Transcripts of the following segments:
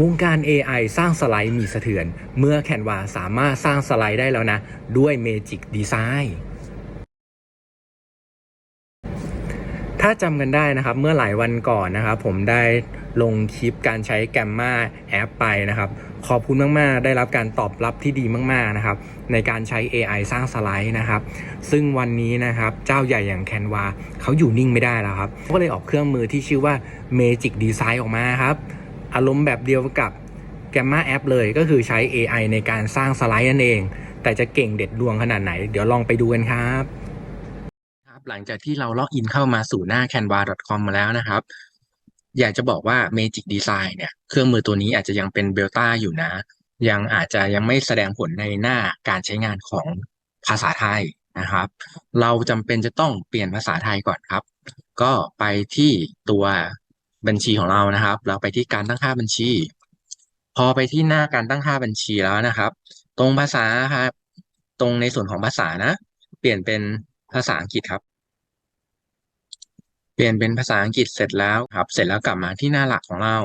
วงการ AI สร้างสไลด์มีสะเทือน เมื่อแคนวาสามารถสร้างสไลด์ได้แล้วนะ ด้วย Magic Design ถ้าจำกันได้นะครับ เมื่อหลายวันก่อนนะครับ ผมได้ลงคลิปการใช้แกมมาแอปไปนะครับ ขอบคุณมากๆ ได้รับการตอบรับที่ดีมากๆนะครับ ในการใช้ AI สร้างสไลด์นะครับ ซึ่งวันนี้นะครับเจ้าใหญ่อย่าง Canva เขาอยู่นิ่งไม่ได้แล้วครับก็เลยออกเครื่องมือที่ชื่อว่า Magic Design ออกมาครับ อารมณ์แบบเดียวกับ Gamma App เลยก็คือใช้ AI ในการสร้างสไลด์นั่นเอง แต่จะเก่งเด็ดดวงขนาดไหน เดี๋ยวลองไปดูกันครับครับ หลังจากที่เราล็อกอินเข้ามาสู่หน้า canva.com มาแล้วนะครับ อยากจะบอกว่า Magic Design เนี่ยเครื่องมือตัวนี้อาจจะยังเป็นเบลต้าอยู่นะ ยังอาจจะยังไม่แสดงผลในหน้าการใช้งานของภาษาไทยนะครับ เราจำเป็นจะต้องเปลี่ยนภาษาไทยก่อนครับ ก็ไปที่ตัว บัญชีของเรานะครับ เราไปที่การตั้งค่าบัญชี พอไปที่หน้าการตั้งค่าบัญชีแล้วนะครับ ตรงภาษาครับ ตรงในส่วนของภาษานะ เปลี่ยนเป็นภาษาอังกฤษครับ เปลี่ยนเป็นภาษาอังกฤษเสร็จแล้วครับ เสร็จแล้วกลับมาที่หน้าหลักของเรา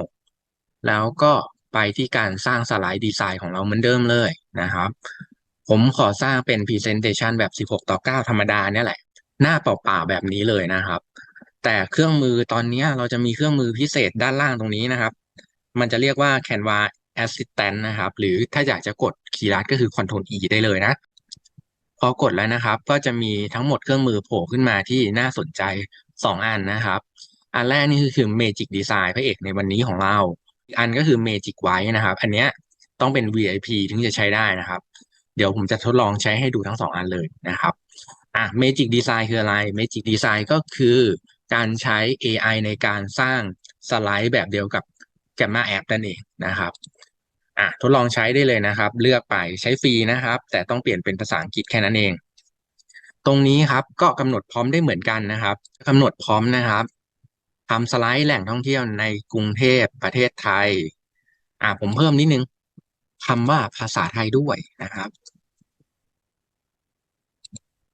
แล้วก็ไปที่การสร้างสไลด์ดีไซน์ของเราเหมือนเดิมเลยนะครับ ผมขอสร้างเป็น Presentation แบบ 16 ต่อ 9 ธรรมดาเนี่ยแหละ หน้าเปล่าๆแบบนี้เลยนะครับ แต่เครื่องมือตอนนี้เราจะมีเครื่องมือพิเศษด้านล่างตรงนี้นะครับ มันจะเรียกว่า Canva Assistant นะครับ หรือถ้าอยากจะกดคีย์ลัดก็คือ Ctrl E ได้เลยนะ พอกดแล้วนะครับ ก็จะมีทั้งหมดเครื่องมือโผล่ขึ้นมาที่น่าสนใจ 2 อันนะครับ อันแรกนี่คือคือ Magic Design พระเอกในวันนี้ของเราอีกอันก็คือ Magic White นะครับ อันเนี้ยต้องเป็น VIP ถึงจะใช้ได้นะครับ เดี๋ยวผมจะทดลองใช้ให้ดูทั้งสองอันเลยนะครับอะ Magic Design คืออะไร Magic Design ก็คือ การใช้ AI ในการสร้างสไลด์แบบเดียวกับ Gamma App นั่นเองนะครับอะทดลองใช้ได้เลยนะครับ เลือกไปใช้ฟรีนะครับ แต่ต้องเปลี่ยนเป็นภาษาอังกฤษแค่นั้นเอง ตรงนี้ครับก็กำหนดพร้อมได้เหมือนกันนะครับกำหนดพร้อมนะครับทำสไลด์แหล่งท่องเที่ยวในกรุงเทพประเทศไทยอะผมเพิ่มนิดนึงคำว่าภาษาไทยด้วยนะครับ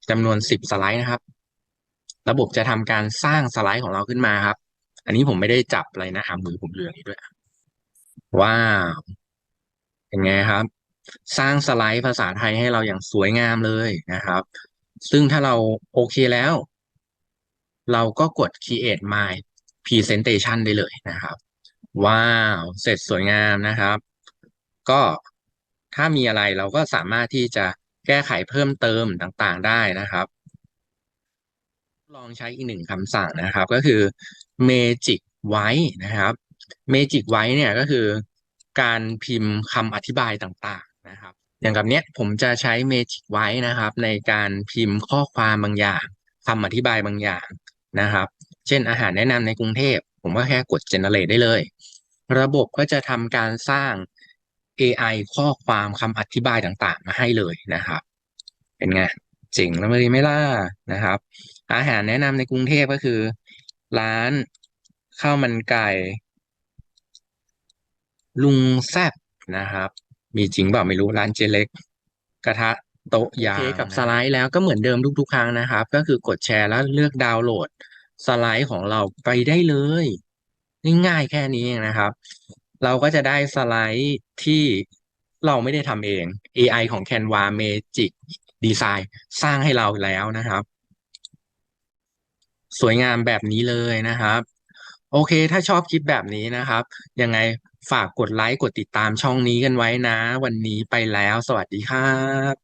จำนวนสิบสไลด์นะครับ ระบบจะทำการสร้างสไลด์ของเราขึ้นมาครับ อันนี้ผมไม่ได้จับอะไรนะอะมือผมเหลืองนี้ด้วยว้าวเป็นไงครับ สร้างสไลด์ภาษาไทยให้เราอย่างสวยงามเลยนะครับ ซึ่งถ้าเราโอเคแล้ว เราก็กด create my presentation ได้เลยนะครับ ว้าว เสร็จสวยงามนะครับ ก็ถ้ามีอะไรเราก็สามารถที่จะแก้ไขเพิ่มเติมต่างๆได้นะครับ ลองใช้อีกหนึ่งคำสั่งนะครับ ก็คือ magic white นะครับ magic white เนี่ยก็คือการพิมพ์คำอธิบายต่างๆนะครับ อย่างกับเนี้ยผมจะใช้ magic white นะครับ ในการพิมพ์ข้อความบางอย่างคำอธิบายบางอย่างนะครับ เช่นอาหารแนะนำในกรุงเทพ ผมก็แค่กด generate ได้เลย ระบบก็จะทำการสร้าง AI ข้อความคำอธิบายต่างๆ มาให้เลยนะครับ เป็นไง จ๋งแล้วเลยไม่ล่ะนะครับ อาหารแนะนำในกรุงเทพก็คือ ร้านข้าวมันไก่ ลุงแซบนะครับ มีจริงเปล่าไม่รู้ร้านเจเล็ก กระทะโต๊ะยางกับสไลด์แล้วก็เหมือนเดิมทุกๆครั้งนะครับ ก็คือกดแชร์แล้วเลือกดาวน์โหลดสไลด์ของเราไปได้เลยง่ายๆแค่นี้เองนะครับ เราก็จะได้สไลด์ที่เราไม่ได้ทำเอง AI ของ Canva Magic ดีไซน์สร้างให้เราแล้วนะครับ สวยงามแบบนี้เลยนะครับ โอเค ถ้าชอบคลิปแบบนี้นะครับ ยังไงฝากกดไลค์กดติดตามช่องนี้กันไว้นะ วันนี้ไปแล้ว สวัสดีครับ